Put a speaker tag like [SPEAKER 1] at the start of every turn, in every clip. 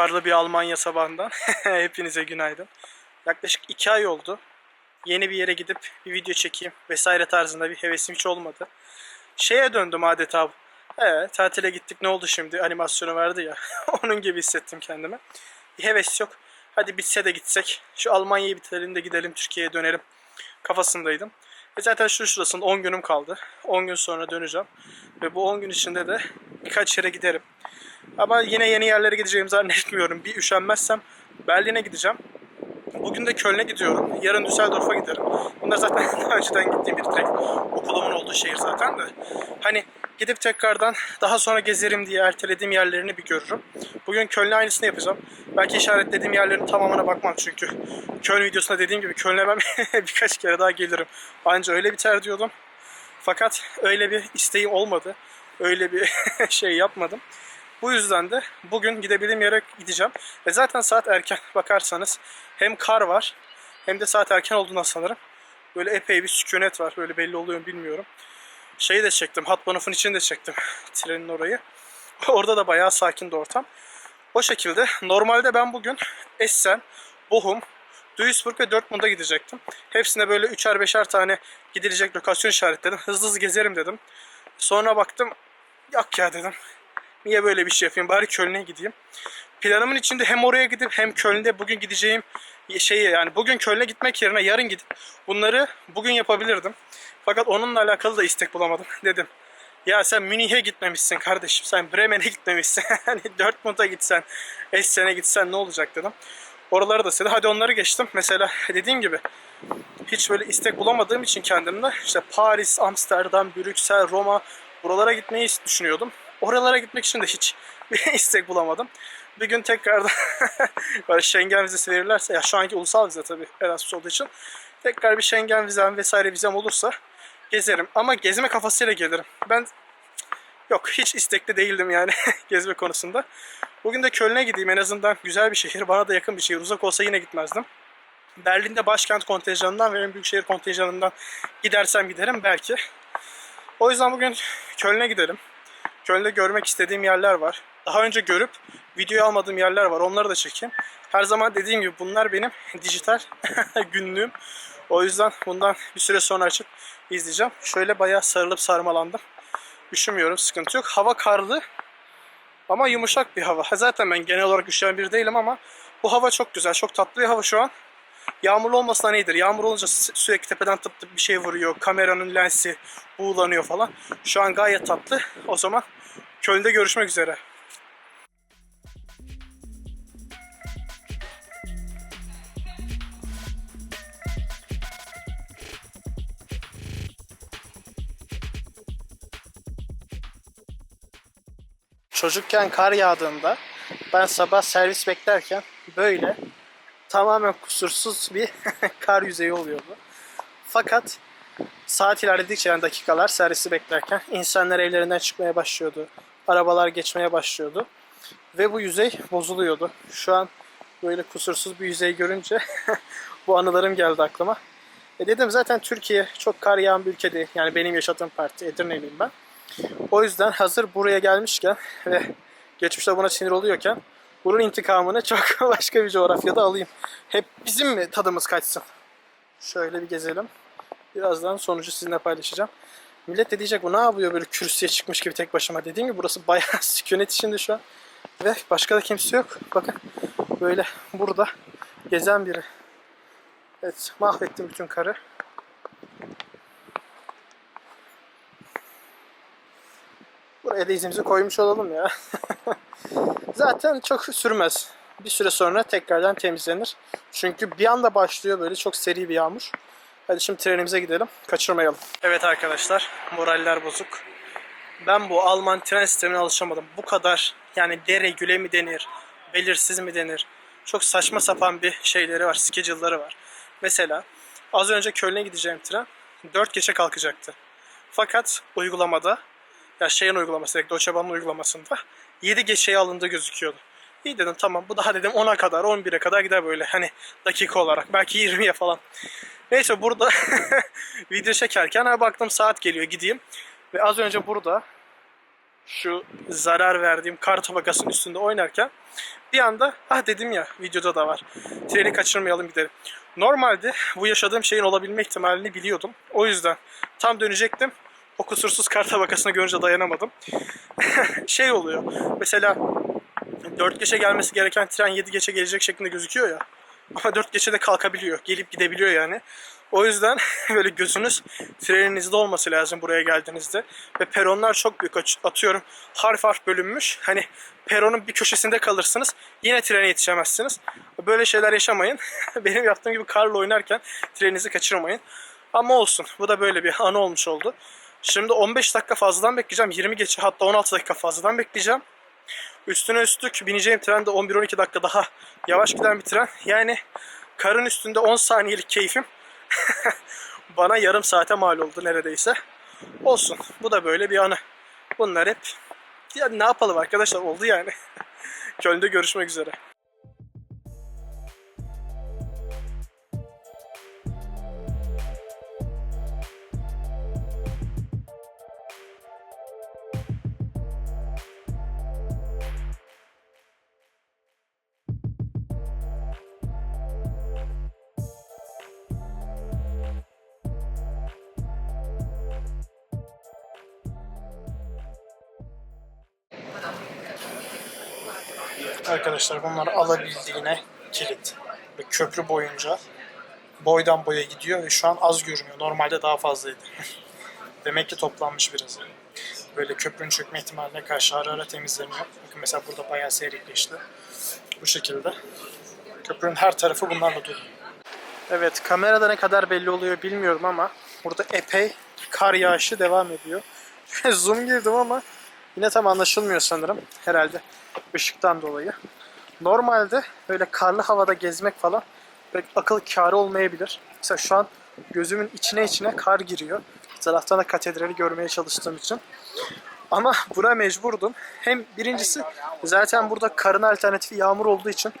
[SPEAKER 1] Karlı bir Almanya sabahından. Hepinize günaydın. Yaklaşık 2 ay oldu. Yeni bir yere gidip bir video çekeyim vesaire tarzında bir hevesim hiç olmadı. Şeye döndüm adeta. Evet tatile gittik ne oldu şimdi animasyonu verdi ya. Onun gibi hissettim kendimi. Bir heves yok. Hadi bitse de gitsek. Şu Almanya'yı bitirelim de gidelim Türkiye'ye dönelim. Kafasındaydım. E zaten şu şurasında 10 günüm kaldı. 10 gün sonra döneceğim. Ve bu 10 gün içinde de birkaç yere giderim. Ama yine yeni yerlere gideceğimi zannetmiyorum. Bir üşenmezsem Berlin'e gideceğim. Bugün de Köln'e gidiyorum. Yarın Düsseldorf'a giderim. Bunlar zaten daha önceden gittiğim bir direkt okulumun olduğu şehir zaten de. Hani gidip tekrardan daha sonra gezerim diye ertelediğim yerlerini bir görürüm. Bugün Köln'e aynısını yapacağım. Belki işaretlediğim yerlerin tamamına bakmam çünkü. Köln videosunda dediğim gibi Köln'e ben birkaç kere daha gelirim. Anca öyle biter diyordum. Fakat öyle bir isteğim olmadı. Öyle bir şey yapmadım. Bu yüzden de bugün gidebildiğim yere gideceğim. Ve zaten saat erken bakarsanız hem kar var hem de saat erken olduğuna sanırım. Böyle epey bir sükunet var. Böyle belli oluyor bilmiyorum. Şeyi de çektim. Hatbanov'un içini de çektim. Trenin orayı. Orada da bayağı sakindi ortam. O şekilde normalde ben bugün Essen, Bochum, Duisburg ve Dortmund'a gidecektim. Hepsine böyle üçer beşer tane gidilecek lokasyon işaretledim. Hızlı hızlı gezerim dedim. Sonra baktım yok ya dedim. Niye böyle bir şey yapayım? Bari Köln'e gideyim. Planımın içinde hem oraya gidip hem Köln'de bugün gideceğim şeyi yani bugün Köln'e gitmek yerine yarın gidip bunları bugün yapabilirdim. Fakat onunla alakalı da istek bulamadım. Dedim ya sen Münih'e gitmemişsin kardeşim. Sen Bremen'e gitmemişsin. hani Dortmund'a gitsen, Essen'e gitsen ne olacak dedim. Oraları da istedim. Hadi onları geçtim. Mesela dediğim gibi hiç böyle istek bulamadığım için kendimde işte Paris, Amsterdam, Brüksel, Roma buralara gitmeyi düşünüyordum. Oralara gitmek için de hiç bir istek bulamadım. Bir gün tekrardan böyle Schengen vizesi verirlerse ya şu anki ulusal vize tabii Erasmus olduğu için tekrar bir Schengen vizem vesaire vizem olursa gezerim. Ama gezme kafasıyla gelirim. Ben yok hiç istekli değildim yani gezme konusunda. Bugün de Köln'e gideyim en azından güzel bir şehir. Bana da yakın bir şehir. Uzak olsa yine gitmezdim. Berlin'de başkent kontenjanından ve en büyük şehir kontenjanından gidersem giderim belki. O yüzden bugün Köln'e gidelim. Köln'de görmek istediğim yerler var. Daha önce görüp video almadığım yerler var. Onları da çekeyim. Her zaman dediğim gibi bunlar benim dijital günlüğüm. O yüzden bundan bir süre sonra açıp izleyeceğim. Şöyle bayağı sarılıp sarmalandım. Üşümüyorum, sıkıntı yok. Hava karlı ama yumuşak bir hava. Zaten ben genel olarak üşüyen biri değilim ama bu hava çok güzel, çok tatlı bir hava şu an. Yağmurlu olmasına iyidir. Yağmur olunca sü- sürekli tepeden tıp tıp bir şey vuruyor. Kameranın lensi buğulanıyor falan. Şu an gayet tatlı. O zaman Köln'de görüşmek üzere. Çocukken kar yağdığında ben sabah servis beklerken böyle tamamen kusursuz bir kar yüzeyi oluyordu. Fakat saat ilerledikçe yani dakikalar servisi beklerken insanlar evlerinden çıkmaya başlıyordu. Arabalar geçmeye başlıyordu. Ve bu yüzey bozuluyordu. Şu an böyle kusursuz bir yüzey görünce bu anılarım geldi aklıma. E dedim zaten Türkiye çok kar yağan bir ülke değil. Yani benim yaşadığım parti Edirne'liyim ben. O yüzden hazır buraya gelmişken ve geçmişte buna sinir oluyorken bunun intikamını çok başka bir coğrafyada alayım. Hep bizim mi tadımız kaçsın? Şöyle bir gezelim. Birazdan sonucu sizinle paylaşacağım. Millet de diyecek bu ne yapıyor böyle kürsüye çıkmış gibi tek başıma. Dediğim gibi burası bayağı sükunet içinde şu an. Ve başka da kimse yok. Bakın böyle burada gezen biri. Evet mahvettim bütün karı. Buraya da izimizi koymuş olalım ya. Zaten çok sürmez. Bir süre sonra tekrardan temizlenir. Çünkü bir anda başlıyor böyle çok seri bir yağmur. Hadi şimdi trenimize gidelim. Kaçırmayalım. Evet arkadaşlar. Moraller bozuk. Ben bu Alman tren sistemine alışamadım. Bu kadar yani deregüle mi denir? Belirsiz mi denir? Çok saçma sapan bir şeyleri var. Schedule'ları var. Mesela az önce Köln'e gideceğim tren 4 geçe kalkacaktı. Fakat uygulamada ya şeyin uygulaması, Deutsche Bahn'ın uygulamasında 7 geçeye alındığı gözüküyordu. İyi dedim tamam bu daha dedim 10'a kadar 11'e kadar gider böyle hani dakika olarak belki 20'ye falan. Neyse burada video çekerken ha baktım saat geliyor gideyim. Ve az önce burada şu zarar verdiğim kar tabakasının üstünde oynarken bir anda ah dedim ya videoda da var. Treni kaçırmayalım gidelim. Normalde bu yaşadığım şeyin olabilme ihtimalini biliyordum. O yüzden tam dönecektim. O kusursuz kar tabakasını görünce dayanamadım. şey oluyor. Mesela 4 geçe gelmesi gereken tren 7 geçe gelecek şeklinde gözüküyor ya. Ama 4 geçe de kalkabiliyor. Gelip gidebiliyor yani. O yüzden böyle gözünüz treninizde olması lazım buraya geldiğinizde. Ve peronlar çok büyük atıyorum. Harf harf bölünmüş. Hani peronun bir köşesinde kalırsınız. Yine trene yetişemezsiniz. Böyle şeyler yaşamayın. Benim yaptığım gibi karla oynarken treninizi kaçırmayın. Ama olsun. Bu da böyle bir anı olmuş oldu. Şimdi 15 dakika fazladan bekleyeceğim. 20 geçe hatta 16 dakika fazladan bekleyeceğim. Üstüne üstlük bineceğim tren de 11-12 dakika daha yavaş giden bir tren. Yani karın üstünde 10 saniyelik keyfim bana yarım saate mal oldu neredeyse. Olsun. Bu da böyle bir anı. Bunlar hep ya ne yapalım arkadaşlar oldu yani. Köln'de görüşmek üzere. Arkadaşlar bunlar alabildiğine kilit. Ve köprü boyunca boydan boya gidiyor ve şu an az görünüyor. Normalde daha fazlaydı. Demek ki toplanmış biraz. Böyle köprünün çökme ihtimaline karşı ara ara temizleniyor. Bakın mesela burada bayağı seyrekleşti. Bu şekilde. Köprünün her tarafı bunlarla dolu. Evet kamerada ne kadar belli oluyor bilmiyorum ama burada epey kar yağışı devam ediyor. Zoom girdim ama yine tam anlaşılmıyor sanırım. Herhalde ışıktan dolayı. Normalde böyle karlı havada gezmek falan pek akıl kârı olmayabilir. Mesela şu an gözümün içine içine kar giriyor. Bir taraftan da katedrali görmeye çalıştığım için. Ama buna mecburdum. Hem birincisi zaten burada karın alternatifi yağmur olduğu için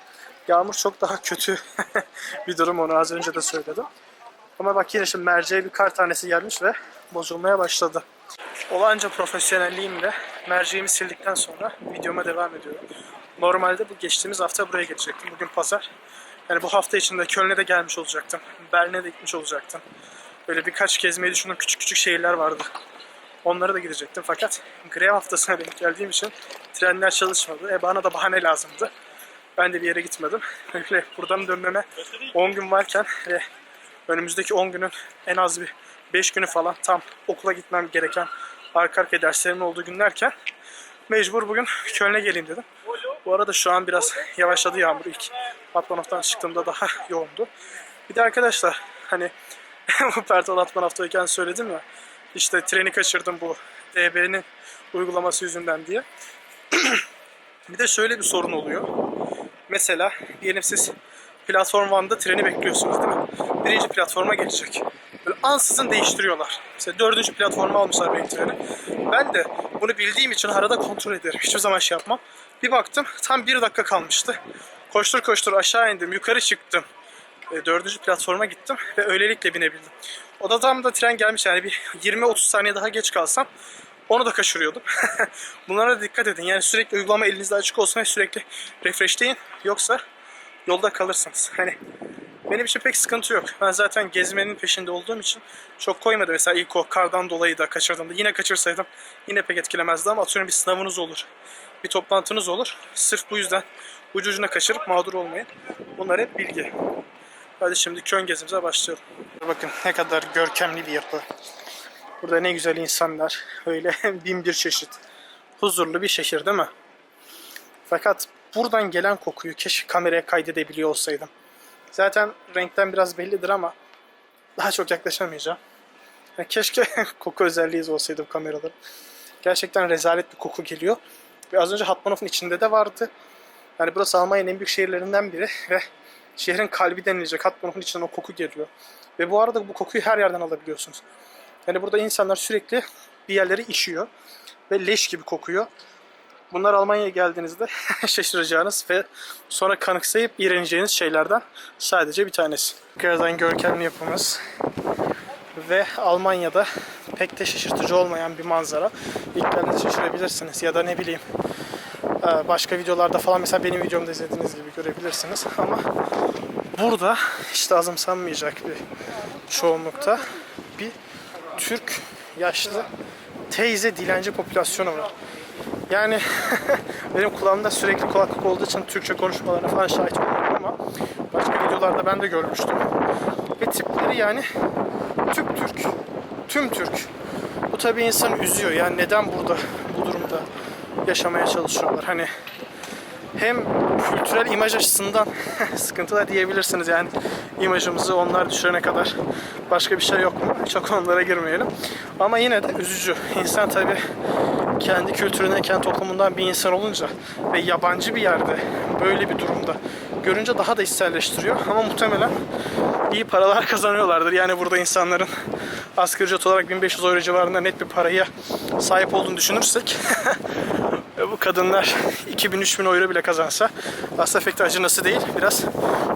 [SPEAKER 1] yağmur çok daha kötü bir durum onu az önce de söyledim. Ama bak yine şimdi merceğe bir kar tanesi gelmiş ve bozulmaya başladı. Olanca profesyonelliğimle merceğimi sildikten sonra videoma devam ediyorum. Normalde bu geçtiğimiz hafta buraya gelecektim. Bugün pazar. Yani bu hafta içinde Köln'e de gelmiş olacaktım. Berlin'e de gitmiş olacaktım. Böyle birkaç gezmeyi düşündüğüm küçük küçük şehirler vardı. Onlara da gidecektim fakat grev haftasına denk geldiğim için trenler çalışmadı. E bana da bahane lazımdı. Ben de bir yere gitmedim. Öyle buradan dönmeme 10 gün varken ve önümüzdeki 10 günün en az bir 5 günü falan tam okula gitmem gereken arka arkaya derslerimin olduğu günlerken mecbur bugün Köln'e geleyim dedim. Bu arada şu an biraz yavaşladı yağmur. İlk Batmanov'tan çıktığımda daha yoğundu. Bir de arkadaşlar hani bu Pertol Atmanov'tayken söyledim ya işte treni kaçırdım bu DB'nin uygulaması yüzünden diye. bir de şöyle bir sorun oluyor. Mesela diyelim siz platform 1'da treni bekliyorsunuz değil mi? Birinci platforma gelecek. Ansızın değiştiriyorlar. Mesela dördüncü platforma almışlar benim treni. Ben de bunu bildiğim için arada kontrol ederim. Hiçbir zaman şey yapmam. Bir baktım tam bir dakika kalmıştı. Koştur koştur aşağı indim. Yukarı çıktım. E, dördüncü platforma gittim ve öylelikle binebildim. Odadan da tren gelmiş yani bir 20-30 saniye daha geç kalsam onu da kaçırıyordum. Bunlara da dikkat edin. Yani sürekli uygulama elinizde açık olsun ve sürekli refreshleyin. Yoksa yolda kalırsınız. Hani benim için pek sıkıntı yok. Ben zaten gezmenin peşinde olduğum için çok koymadı. Mesela ilk o kardan dolayı da kaçırdığımda yine kaçırsaydım yine pek etkilemezdi ama atıyorum bir sınavınız olur. Bir toplantınız olur. Sırf bu yüzden ucu ucuna kaçırıp mağdur olmayın. Bunlar hep bilgi. Hadi şimdi Köln gezimize başlayalım. Bakın ne kadar görkemli bir yapı. Burada ne güzel insanlar. Öyle bin bir çeşit. Huzurlu bir şehir değil mi? Fakat buradan gelen kokuyu keşke kameraya kaydedebiliyor olsaydım. Zaten renkten biraz bellidir ama daha çok yaklaşamayacağım. Yani keşke koku özelliği olsaydı bu kameraların. Gerçekten rezalet bir koku geliyor. Ve az önce Hatmanov'un içinde de vardı. Yani burası Almanya'nın en büyük şehirlerinden biri ve şehrin kalbi denilecek Hatmanov'un içinden o koku geliyor. Ve bu arada bu kokuyu her yerden alabiliyorsunuz. Yani burada insanlar sürekli bir yerleri işiyor ve leş gibi kokuyor. Bunlar Almanya'ya geldiğinizde şaşıracağınız ve sonra kanıksayıp iğreneceğiniz şeylerden sadece bir tanesi. Tekrardan görkemli yapımız ve Almanya'da pek de şaşırtıcı olmayan bir manzara. İlk geldiğinde şaşırabilirsiniz ya da ne bileyim e, başka videolarda falan mesela benim videomda izlediğiniz gibi görebilirsiniz ama burada işte azımsanmayacak bir çoğunlukta bir Türk yaşlı teyze dilenci popülasyonu var. Yani benim kulağımda sürekli kulaklık olduğu için Türkçe konuşmalarına falan şahit olmadım ama başka videolarda ben de görmüştüm. Ve tipleri yani tüp Türk. Tüm Türk. Bu tabii insanı üzüyor. Yani neden burada bu durumda yaşamaya çalışıyorlar? Hani hem kültürel imaj açısından sıkıntılar diyebilirsiniz yani imajımızı onlar düşürene kadar başka bir şey yok mu? Çok onlara girmeyelim. Ama yine de üzücü. İnsan tabi kendi kültüründen, kendi toplumundan bir insan olunca ve yabancı bir yerde böyle bir durumda görünce daha da içselleştiriyor. Ama muhtemelen iyi paralar kazanıyorlardır. Yani burada insanların asgari ücret olarak 1500 euro civarında net bir paraya sahip olduğunu düşünürsek Ve bu kadınlar 2000-3000 euro bile kazansa aslında pek de acınası değil. Biraz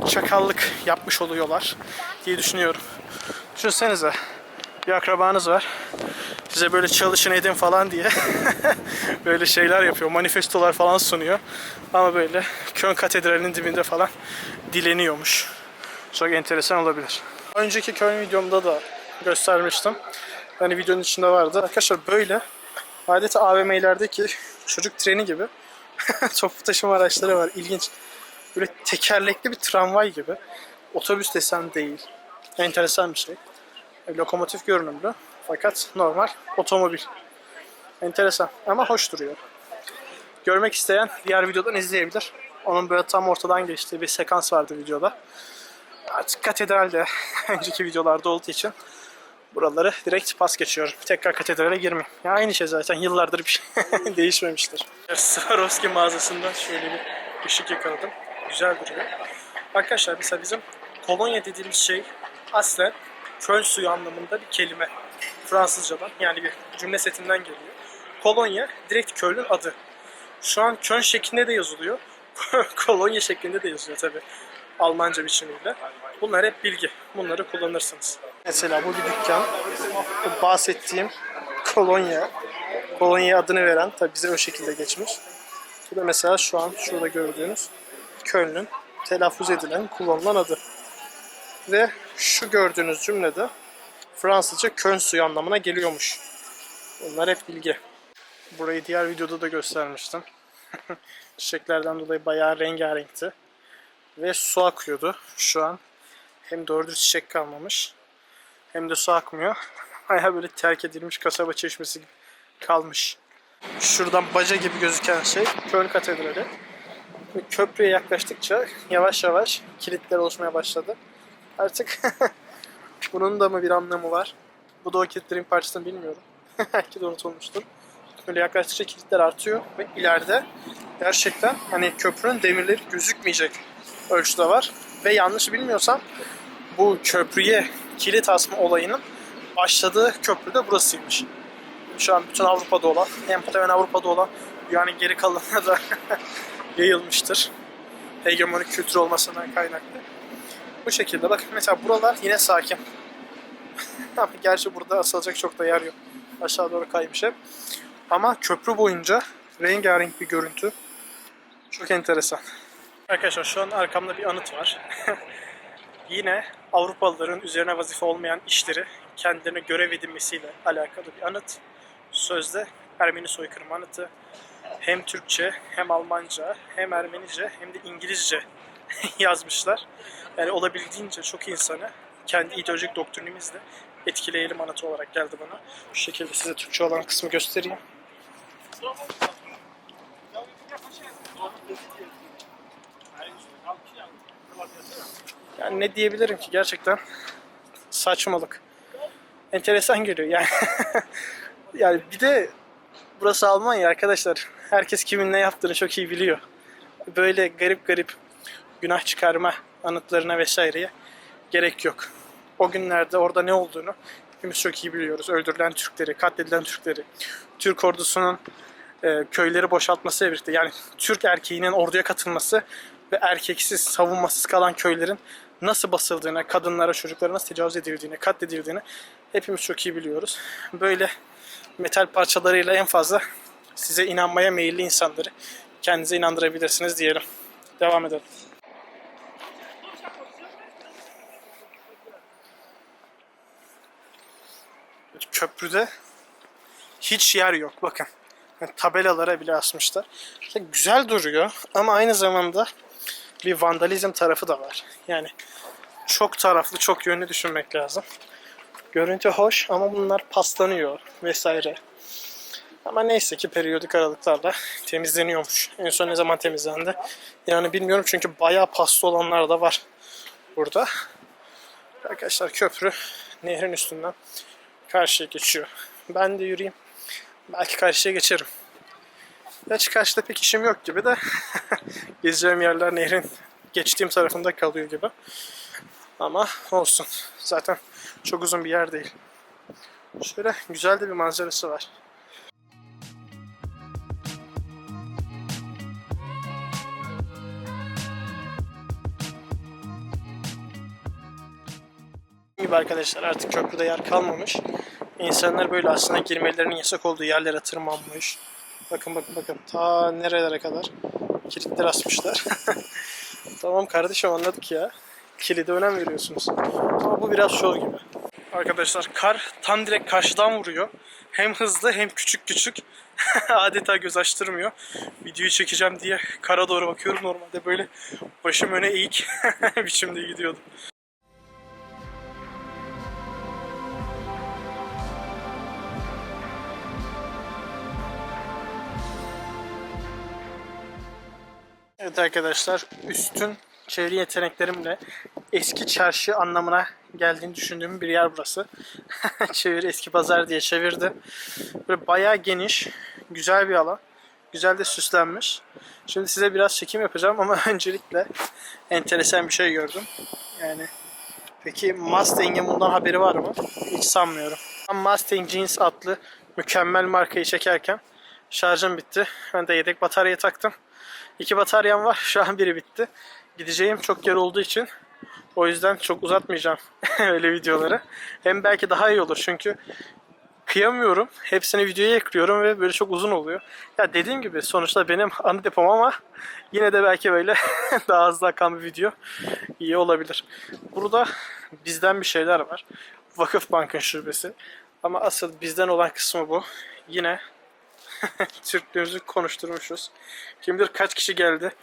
[SPEAKER 1] çakallık yapmış oluyorlar diye düşünüyorum. Düşünsenize bir akrabanız var. Size böyle çalışın edin falan diye böyle şeyler yapıyor. Manifestolar falan sunuyor. Ama böyle Köln Katedrali'nin dibinde falan dileniyormuş. Çok enteresan olabilir. Önceki Köln videomda da göstermiştim. Hani videonun içinde vardı. Arkadaşlar böyle adeta AVM'lerdeki çocuk treni gibi toplu taşıma araçları var. İlginç. Böyle tekerlekli bir tramvay gibi. Otobüs desen değil. Enteresan bir şey. Lokomotif görünümlü. Fakat normal otomobil. Enteresan ama hoş duruyor. Görmek isteyen diğer videodan izleyebilir. Onun böyle tam ortadan geçtiği bir sekans vardı videoda. Artık katedralde önceki videolarda olduğu için buraları direkt pas geçiyorum. Tekrar katedrale girmeyeyim. Ya aynı şey zaten yıllardır bir şey değişmemiştir. Swarovski mağazasından şöyle bir ışık yakaladım. Güzel duruyor. Arkadaşlar mesela bizim kolonya dediğimiz şey aslen köl suyu anlamında bir kelime. Fransızcadan yani bir cümle setinden geliyor. Kolonya direkt Köln'ün adı. Şu an Köln şeklinde de yazılıyor. Kolonya şeklinde de yazıyor tabi. Almanca biçimiyle. Bunlar hep bilgi. Bunları kullanırsınız. Mesela bu bir dükkan. Bu bahsettiğim kolonya. Kolonya adını veren tabi bize o şekilde geçmiş. Bu da mesela şu an şurada gördüğünüz Köln'ün telaffuz edilen, kullanılan adı. Ve şu gördüğünüz cümlede Fransızca Köln suyu anlamına geliyormuş. Bunlar hep bilgi. Burayı diğer videoda da göstermiştim. Çiçeklerden dolayı bayağı rengarenkti. Ve su akıyordu. Şu an hem doğru düz çiçek kalmamış hem de su akmıyor. Bayağı böyle terk edilmiş kasaba çeşmesi gibi kalmış. Şuradan baca gibi gözüken şey Köln Katedrali. Köprüye yaklaştıkça yavaş yavaş kilitler oluşmaya başladı. Artık bunun da mı bir anlamı var? Bu da o kilitlerin parçasını bilmiyorum. Belki de unutulmuştur. Böyle yaklaştıkça kilitler artıyor ve ileride gerçekten hani köprünün demirleri gözükmeyecek ölçüde var. Ve yanlış bilmiyorsam bu köprüye kilit asma olayının başladığı köprü de burasıymış. Şu an bütün Avrupa'da olan, hem muhtemelen Avrupa'da olan dünyanın geri kalanına da yayılmıştır. Hegemonik kültür olmasından kaynaklı. Bu şekilde bak mesela buralar yine sakin. Ama gerçi burada asılacak çok da yer yok. Aşağı doğru kaymış hep. Ama köprü boyunca rengarenk bir görüntü. Çok enteresan. Arkadaşlar şu an arkamda bir anıt var. Yine Avrupalıların üzerine vazife olmayan işleri kendilerine görev edinmesiyle alakalı bir anıt. Sözde Ermeni soykırım anıtı. Hem Türkçe hem Almanca hem Ermenice hem de İngilizce yazmışlar. Yani olabildiğince çok insanı kendi ideolojik doktrinimizle etkileyelim anıtı olarak geldi bana. Şu şekilde size Türkçe olan kısmı göstereyim. Yani ne diyebilirim ki gerçekten saçmalık. Enteresan geliyor yani. yani bir de burası Almanya arkadaşlar. Herkes kimin ne yaptığını çok iyi biliyor. Böyle garip garip günah çıkarma anıtlarına vesaireye gerek yok. O günlerde orada ne olduğunu hepimiz çok iyi biliyoruz. Öldürülen Türkleri, katledilen Türkleri, Türk ordusunun e, köyleri boşaltması birlikte yani Türk erkeğinin orduya katılması ve erkeksiz, savunmasız kalan köylerin nasıl basıldığını, kadınlara, çocuklara nasıl tecavüz edildiğini, katledildiğini hepimiz çok iyi biliyoruz. Böyle metal parçalarıyla en fazla size inanmaya meyilli insanları kendinize inandırabilirsiniz diyelim. Devam edelim. Köprüde hiç yer yok bakın. Yani tabelalara bile asmışlar. İşte güzel duruyor ama aynı zamanda bir vandalizm tarafı da var. Yani çok taraflı, çok yönlü düşünmek lazım. Görüntü hoş ama bunlar paslanıyor vesaire. Ama neyse ki periyodik aralıklarla temizleniyormuş. En son ne zaman temizlendi? Yani bilmiyorum çünkü bayağı paslı olanlar da var burada. Arkadaşlar köprü nehrin üstünden karşıya geçiyor. Ben de yürüyeyim. Belki karşıya geçerim. Gerçi karşıda pek işim yok gibi de gezeceğim yerler nehrin geçtiğim tarafında kalıyor gibi. Ama olsun. Zaten çok uzun bir yer değil. Şöyle güzel de bir manzarası var. Gibi arkadaşlar artık köprüde yer kalmamış. İnsanlar böyle aslında girmelerinin yasak olduğu yerlere tırmanmış. Bakın bakın bakın ta nerelere kadar kilitler asmışlar. tamam kardeşim anladık ya. Kilide önem veriyorsunuz. Ama bu biraz şov gibi. Arkadaşlar kar tam direkt karşıdan vuruyor. Hem hızlı hem küçük küçük. Adeta göz açtırmıyor. Videoyu çekeceğim diye kara doğru bakıyorum. Normalde böyle başım öne eğik biçimde gidiyordum. Evet arkadaşlar, üstün çevre yeteneklerimle eski çarşı anlamına geldiğini düşündüğüm bir yer burası. Çevir eski pazar diye çevirdi. Böyle bayağı geniş, güzel bir alan. Güzel de süslenmiş. Şimdi size biraz çekim yapacağım ama öncelikle enteresan bir şey gördüm. Yani peki Mustang'in bundan haberi var mı? Hiç sanmıyorum. Mustang Jeans adlı mükemmel markayı çekerken şarjım bitti. Ben de yedek batarya taktım. İki bataryam var. Şu an biri bitti. Gideceğim çok yer olduğu için o yüzden çok uzatmayacağım öyle videoları. Hem belki daha iyi olur çünkü kıyamıyorum. Hepsini videoya ekliyorum ve böyle çok uzun oluyor. Ya dediğim gibi sonuçta benim anı depom ama yine de belki böyle daha hızlı akan bir video iyi olabilir. Burada bizden bir şeyler var. Vakıf Bank'ın şubesi. Ama asıl bizden olan kısmı bu. Yine Türklüğümüzü konuşturmuşuz. Kim bilir kaç kişi geldi.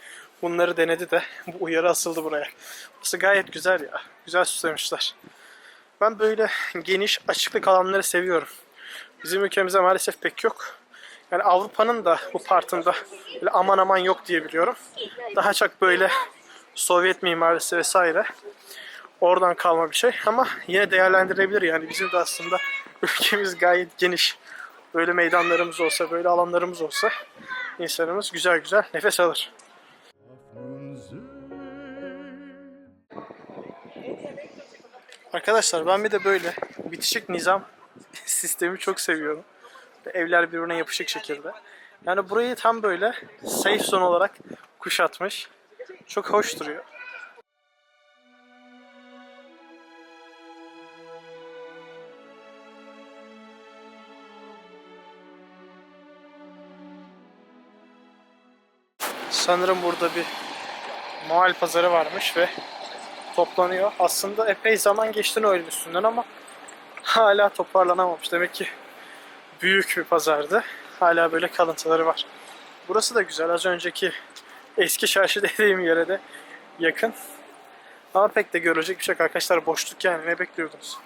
[SPEAKER 1] Bunları denedi de bu uyarı asıldı buraya. Burası gayet güzel ya. Güzel süslemişler. Ben böyle geniş açıklık alanları seviyorum. Bizim ülkemizde maalesef pek yok. Yani Avrupa'nın da bu partında böyle aman aman yok diye biliyorum. Daha çok böyle Sovyet mimarisi vesaire. Oradan kalma bir şey ama yine değerlendirilebilir yani bizim de aslında ülkemiz gayet geniş böyle meydanlarımız olsa, böyle alanlarımız olsa insanımız güzel güzel nefes alır. Arkadaşlar ben bir de böyle bitişik nizam sistemi çok seviyorum. Evler birbirine yapışık şekilde. Yani burayı tam böyle safe zone olarak kuşatmış. Çok hoş duruyor. Sanırım burada bir Noel pazarı varmış ve toplanıyor. Aslında epey zaman geçti Noel'in üstünden ama hala toparlanamamış. Demek ki büyük bir pazardı. Hala böyle kalıntıları var. Burası da güzel. Az önceki eski çarşı dediğim yere de yakın. Ama pek de görecek bir şey arkadaşlar. Boşluk yani. Ne bekliyordunuz?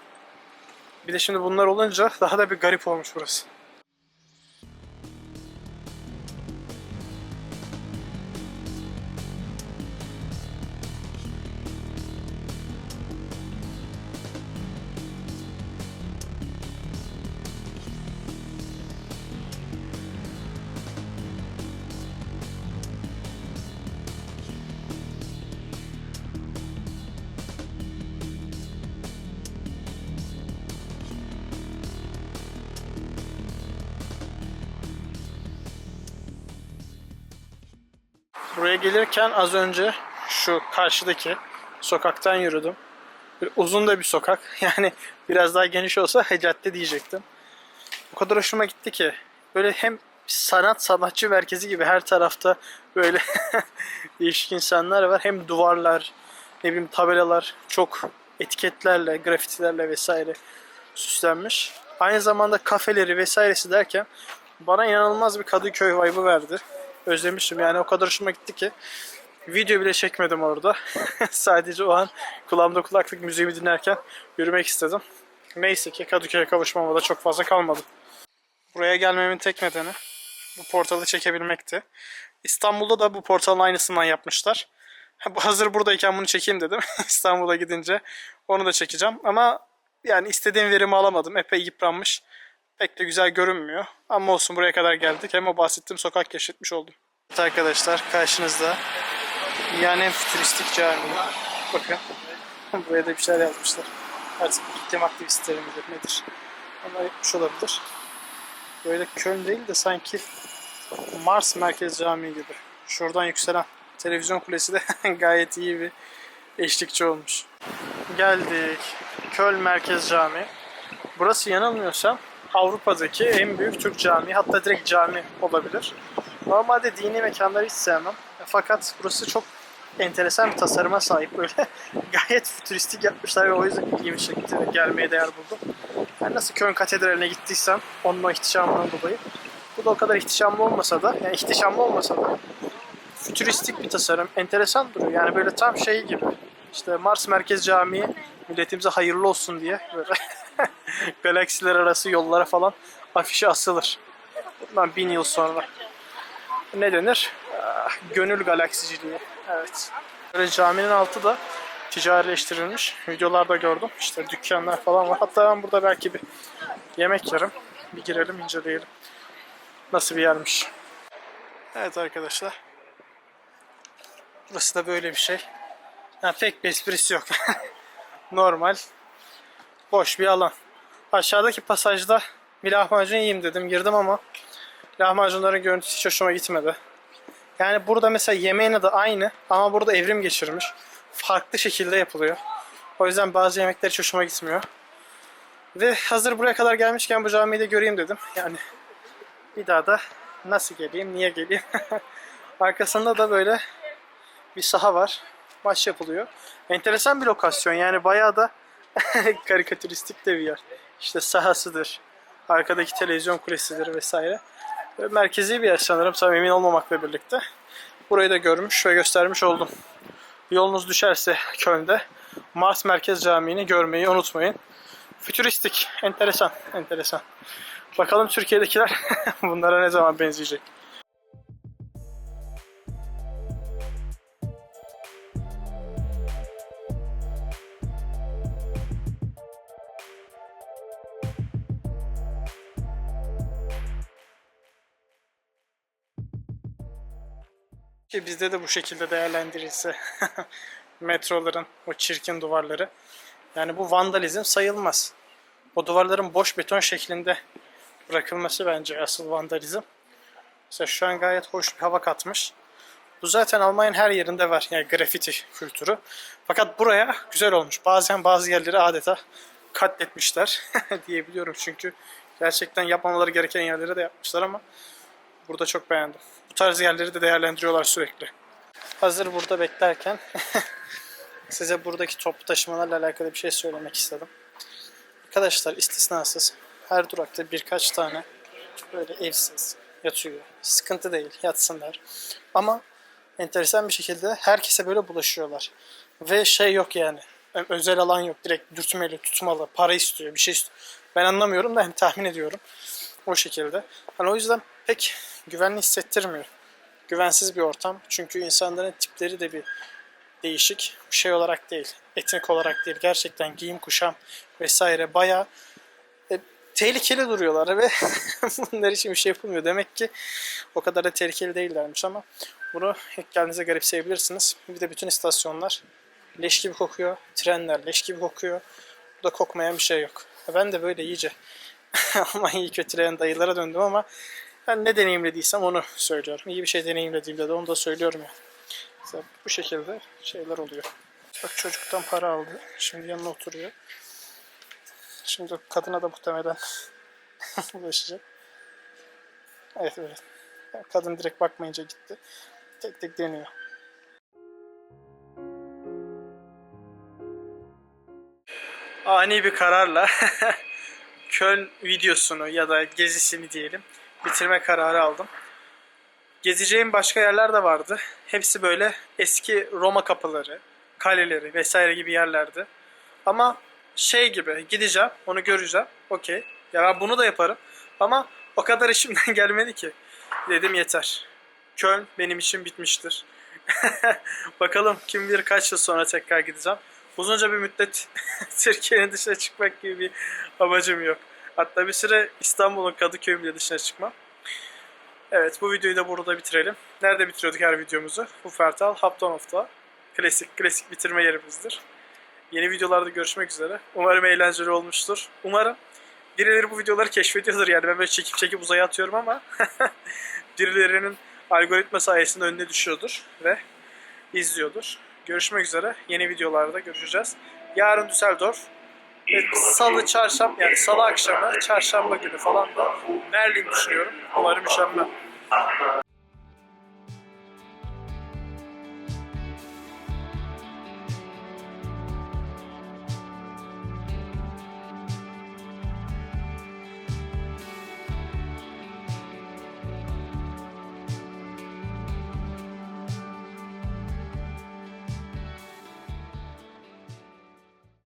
[SPEAKER 1] Bir de şimdi bunlar olunca daha da bir garip olmuş burası. Buraya gelirken az önce şu karşıdaki sokaktan yürüdüm. Böyle uzun da bir sokak. Yani biraz daha geniş olsa cadde diyecektim. O kadar hoşuma gitti ki. Böyle hem sanat sanatçı merkezi gibi her tarafta böyle değişik insanlar var. Hem duvarlar, ne bileyim tabelalar çok etiketlerle, grafitilerle vesaire süslenmiş. Aynı zamanda kafeleri vesairesi derken bana inanılmaz bir Kadıköy vibe'ı verdi. Özlemişim yani o kadar hoşuma gitti ki video bile çekmedim orada. Sadece o an kulağımda kulaklık müziğimi dinlerken yürümek istedim. Neyse ki Kadıköy'e kavuşmama da çok fazla kalmadı. Buraya gelmemin tek nedeni bu portalı çekebilmekti. İstanbul'da da bu portalın aynısından yapmışlar. Hazır buradayken bunu çekeyim dedim. İstanbul'a gidince onu da çekeceğim. Ama yani istediğim verimi alamadım. Epey yıpranmış. Pek de güzel görünmüyor. Ama olsun buraya kadar geldik. Hem o bahsettiğim sokak keşfetmiş oldum. Evet arkadaşlar karşınızda yani fütüristik cami. Bakın. Buraya da bir şeyler yazmışlar. Artık iklim aktivistleri midir nedir? Onlar yapmış olabilir. Böyle Köln değil de sanki Mars Merkez Camii gibi. Şuradan yükselen televizyon kulesi de gayet iyi bir eşlikçi olmuş. Geldik. Köln Merkez Camii. Burası yanılmıyorsam Avrupa'daki en büyük Türk camii. Hatta direkt cami olabilir. Normalde dini mekanları hiç sevmem. Fakat burası çok enteresan bir tasarıma sahip. Böyle gayet fütüristik yapmışlar ve o yüzden ilgimi çekti. Gelmeye değer buldum. Ben nasıl Köln Katedrali'ne gittiysem onun o ihtişamından dolayı. Bu da o kadar ihtişamlı olmasa da, yani ihtişamlı olmasa da fütüristik bir tasarım. Enteresan duruyor. Yani böyle tam şey gibi. İşte Mars Merkez Camii milletimize hayırlı olsun diye böyle galaksiler arası yollara falan afişi asılır. Bundan bin yıl sonra. Ne denir? Ah, Gönül galaksiciliği. Evet. Böyle caminin altı da ticarileştirilmiş. Videolarda gördüm. İşte dükkanlar falan var. Hatta ben burada belki bir yemek yerim. Bir girelim inceleyelim. Nasıl bir yermiş. Evet arkadaşlar. Burası da böyle bir şey. Ha, pek bir esprisi yok. Normal. Boş bir alan. Aşağıdaki pasajda bir lahmacun yiyeyim dedim. Girdim ama lahmacunların görüntüsü hiç hoşuma gitmedi. Yani burada mesela yemeğin adı aynı ama burada evrim geçirmiş. Farklı şekilde yapılıyor. O yüzden bazı yemekler hiç hoşuma gitmiyor. Ve hazır buraya kadar gelmişken bu camiyi de göreyim dedim. Yani bir daha da nasıl geleyim, niye geleyim? Arkasında da böyle bir saha var. Maç yapılıyor. Enteresan bir lokasyon yani bayağı da karikatüristik de bir yer. İşte sahasıdır. Arkadaki televizyon kulesidir vesaire. Böyle merkezi bir yer sanırım tam emin olmamakla birlikte. Burayı da görmüş ve göstermiş oldum. Yolunuz düşerse Köln'de Mars Merkez Camii'ni görmeyi unutmayın. Fütüristik, enteresan, enteresan. Bakalım Türkiye'dekiler bunlara ne zaman benzeyecek. Ki bizde de bu şekilde değerlendirilse metroların o çirkin duvarları. Yani bu vandalizm sayılmaz. O duvarların boş beton şeklinde bırakılması bence asıl vandalizm. Mesela şu an gayet hoş bir hava katmış. Bu zaten Almanya'nın her yerinde var. Yani grafiti kültürü. Fakat buraya güzel olmuş. Bazen bazı yerleri adeta katletmişler diyebiliyorum. Çünkü gerçekten yapmamaları gereken yerleri de yapmışlar ama burada çok beğendim. Tarz yerleri de değerlendiriyorlar sürekli. Hazır burada beklerken size buradaki toplu taşımalarla alakalı bir şey söylemek istedim. Arkadaşlar istisnasız her durakta birkaç tane böyle evsiz yatıyor. Sıkıntı değil yatsınlar. Ama enteresan bir şekilde herkese böyle bulaşıyorlar. Ve şey yok yani özel alan yok. Direkt dürtmeli, tutmalı, para istiyor, bir şey istiyor. Ben anlamıyorum da hani tahmin ediyorum. O şekilde. Hani o yüzden pek güvenli hissettirmiyor. Güvensiz bir ortam. Çünkü insanların tipleri de bir değişik. Şey olarak değil, etnik olarak değil. Gerçekten giyim, kuşam vesaire bayağı e, tehlikeli duruyorlar ve bunlar için bir şey yapılmıyor. Demek ki o kadar da tehlikeli değillermiş ama bunu ilk geldiğinizde garipseyebilirsiniz. Bir de bütün istasyonlar leş gibi kokuyor. Trenler leş gibi kokuyor. Burada kokmayan bir şey yok. Ben de böyle iyice Almanya'yı kötüleyen dayılara döndüm ama ben ne deneyimlediysem onu söylüyorum. İyi bir şey deneyimlediğimde de onu da söylüyorum ya. Mesela bu şekilde şeyler oluyor. Bak çocuktan para aldı. Şimdi yanına oturuyor. Şimdi kadına da muhtemelen ulaşacak. Evet evet. Kadın direkt bakmayınca gitti. Tek tek deniyor. Ani bir kararla Köln videosunu ya da gezisini diyelim bitirme kararı aldım. Gezeceğim başka yerler de vardı. Hepsi böyle eski Roma kapıları, kaleleri vesaire gibi yerlerdi. Ama şey gibi gideceğim, onu göreceğim. Okey. Ya ben bunu da yaparım. Ama o kadar işimden gelmedi ki. Dedim yeter. Köln benim için bitmiştir. Bakalım kim bilir kaç yıl sonra tekrar gideceğim. Uzunca bir müddet Türkiye'nin dışına çıkmak gibi bir amacım yok. Hatta bir süre İstanbul'un Kadıköy'ün bile dışına çıkmam. Evet bu videoyu da burada bitirelim. Nerede bitiriyorduk her videomuzu? Wuppertal, Hauptbahnhof'ta. Klasik klasik bitirme yerimizdir. Yeni videolarda görüşmek üzere. Umarım eğlenceli olmuştur. Umarım birileri bu videoları keşfediyordur. Yani ben böyle çekip çekip uzaya atıyorum ama birilerinin algoritma sayesinde önüne düşüyordur ve izliyordur. Görüşmek üzere. Yeni videolarda görüşeceğiz. Yarın Düsseldorf. Salı, çarşamba yani salı akşamı, çarşamba günü falan da Berlin düşünüyorum. Umarım mükemmel.